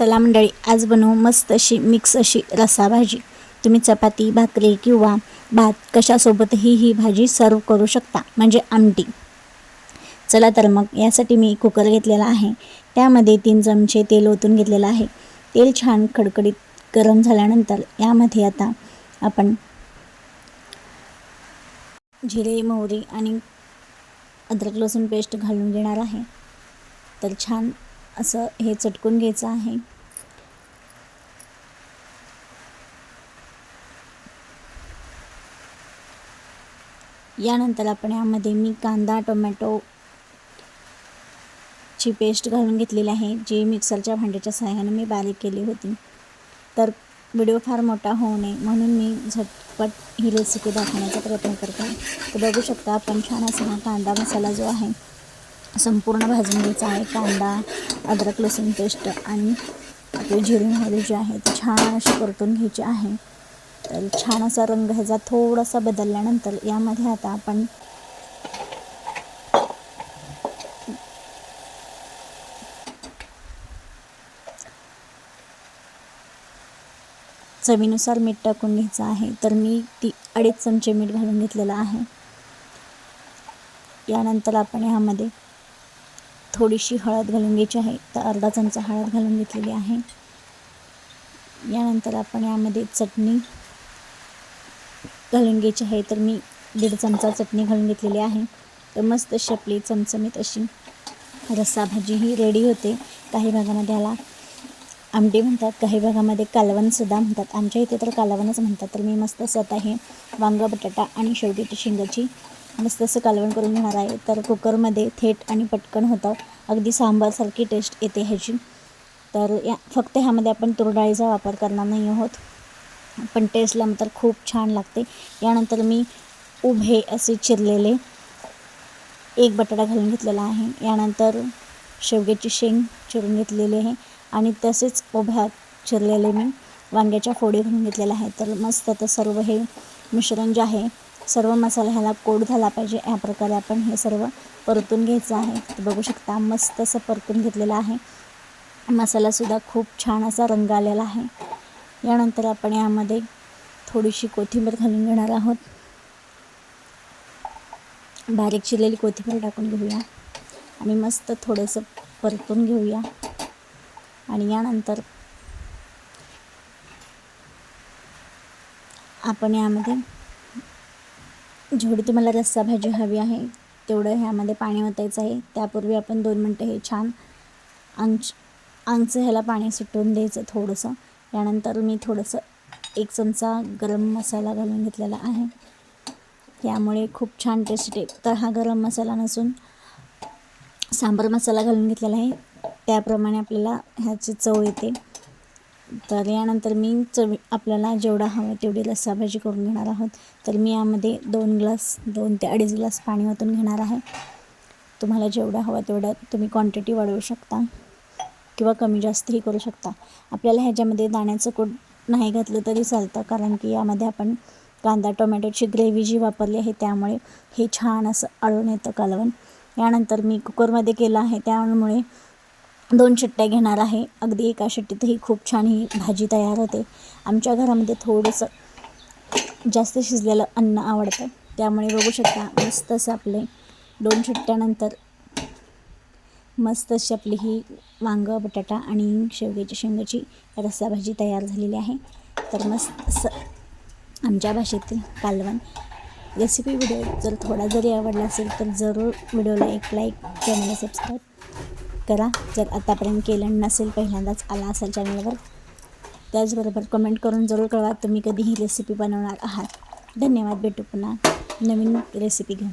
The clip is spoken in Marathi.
चला मंडळी आज बनवू मस्त अशी मिक्स अशी रसा भाजी तुम्ही चपाती भाकरी किंवा भात कशासोबतही ही भाजी सर्व करू शकता म्हणजे आमटी. चला तर मग यासाठी मी कुकर घेतलेला आहे. त्यामध्ये तीन चमचे तेल ओतून घेतलेलं आहे. तेल छान खडखडीत गरम झाल्यानंतर यामध्ये आता आपण जिरे मोहरी आणि अद्रक लसूण पेस्ट घालून घेणार आहे. तर छान असं हे चटकून घ्यायचं आहे. यानंतर आपण यामध्ये मी कांदा टोमॅटो ची पेस्ट घालून घेतलेली आहे जी मिक्सरच्या भांड्याच्या सहाय्याने मी बारीक केली होती. तर व्हिडिओ फार मोठा होऊ नये म्हणून मी झटपट ही रेसिपी दाखवण्याचा प्रयत्न करते. तर बघू शकता आपण छान असा हा कांदा मसाला जो आहे संपूर्ण भाजून घ्यायचा आहे कांदा अद्रक लसूण पेस्ट आणि आपली जिरी मोहरी जी आहे ती छान अशी परतून घ्यायची आहे. तर छान असा रंग ह्याचा थोडासा बदलल्यानंतर यामध्ये आता आपण चवीनुसार मीठ टाकून घ्यायचं आहे. तर मी ती अडीच चमचे मीठ घालून घेतलेलं आहे. यानंतर आपण ह्यामध्ये थोडीशी हळद घालून घ्यायची आहे. तर अर्धा चमचा हळद घालून घेतलेली आहे. यानंतर आपण यामध्ये चटणी घालून घ्यायची आहे. तर मी दीड चमचा चटणी घालून घेतलेली आहे. तर मस्त अशी आपली चमचमीत अशी रस्सा भाजी ही रेडी होते. काही भागामध्ये याला आमटी म्हणतात काही भागामध्ये कालवणसुद्धा म्हणतात. आमच्या इथे तर कालवणच म्हणतात. तर मी मस्त स्वतः हे वांगा बटाटा आणि शेवटीची शेंगाची मस्त असं कालवण करून घेणार आहे तर कुकरमध्ये थेट आणि पटकन होतं. अगदी सांबारसारखी टेस्ट येते ह्याची. तर या फक्त ह्यामध्ये आपण तुरडाळीचा वापर करणार नाही आहोत. पण टेस्टला खूप छान लागते. यानंतर मी उभे असे चिरलेले एक बटाटा घालून घेतलेला आहे. यानंतर शेवग्याची शेंग चिरून घेतलेली आहे. आणि तसेच उभ्या चिरलेले मी वांग्याच्या फोडी घालून घेतलेल्या आहे तर मस्त तर सर्व हे मिश्रण जे आहे सर्व मसाला ह्याला कोड झाला पाहिजे या प्रकारे आपण हे सर्व परतून घ्यायचं आहे. बघू शकता मस्त असं परतून घेतलेलं आहे. मसालासुद्धा खूप छान असा रंग आलेला आहे. यानंतर आपण यामध्ये थोडीशी कोथिंबीर घालून घेणार आहोत. बारीक चिरलेली कोथिंबीर टाकून घेऊया. आणि मस्त थोडंसं परतून घेऊया. आणि यानंतर आपण यामध्ये जेवढी तुम्हाला रस्सा भाजी हवी आहे तेवढं ह्यामध्ये पाणी ओतायचं आहे. त्यापूर्वी आपण दोन मिनटं हे छान आंच अंगचं ह्याला पाणी सुटून द्यायचं थोडंसं. यानंतर मी थोडंसं एक चमचा गरम मसाला घालून घेतलेला आहे. यामुळे खूप छान टेस्ट येते. तर हा गरम मसाला नसून सांबार मसाला घालून घेतलेला आहे. त्याप्रमाणे आपल्याला ह्याची चव येते. तर यानंतर मी चवी आपल्याला जेवढा हवं तेवढी लस्साभाजी करून घेणार आहोत. तर मी यामध्ये दोन ग्लास दोन ते अडीच ग्लास पाणी ओतून घेणार आहे. तुम्हाला जेवढा हवं तेवढं तुम्ही क्वांटिटी वाढवू शकता किंवा कमी जास्तही करू शकता. आपल्याला ह्याच्यामध्ये दाण्याचं कूट नाही घातलं तरी चालतं कारण की यामध्ये आपण कांदा टोमॅटोची ग्रेव्ही जी वापरली आहे त्यामुळे हे छान असं आळून येतं कालवण. यानंतर मी कुकरमध्ये केलं आहे त्यामुळे दोन शिट्ट्या घेणार आहे. अगदी एका शिट्टीतही खूप छान ही भाजी तयार होते. आमच्या घरामध्ये थोडंसं जास्त शिजलेलं अन्न आवडतं. त्यामुळे बघू शकता मस्त असं आपले दोन शिट्ट्यानंतर मस्त अशी आपली ही वांगं बटाटा आणि शेवग्याची शेंगाची रस्सा भाजी तयार झालेली आहे. तर मस्त असं आमच्या भाषेतील कालवण रेसिपी व्हिडिओ जर थोडा जरी आवडला असेल तर जरूर व्हिडिओला एक लाईक चॅनलला सबस्क्राईब करा. जर आतापर्यंत केलं नसेल पहिल्यांदाच आला असेल चॅनलवर त्याचबरोबर कमेंट करून जरूर कळवा तुम्ही कधी ही रेसिपी बनवणार आहात. धन्यवाद भेटू पुन्हा नवीन रेसिपी घेऊन.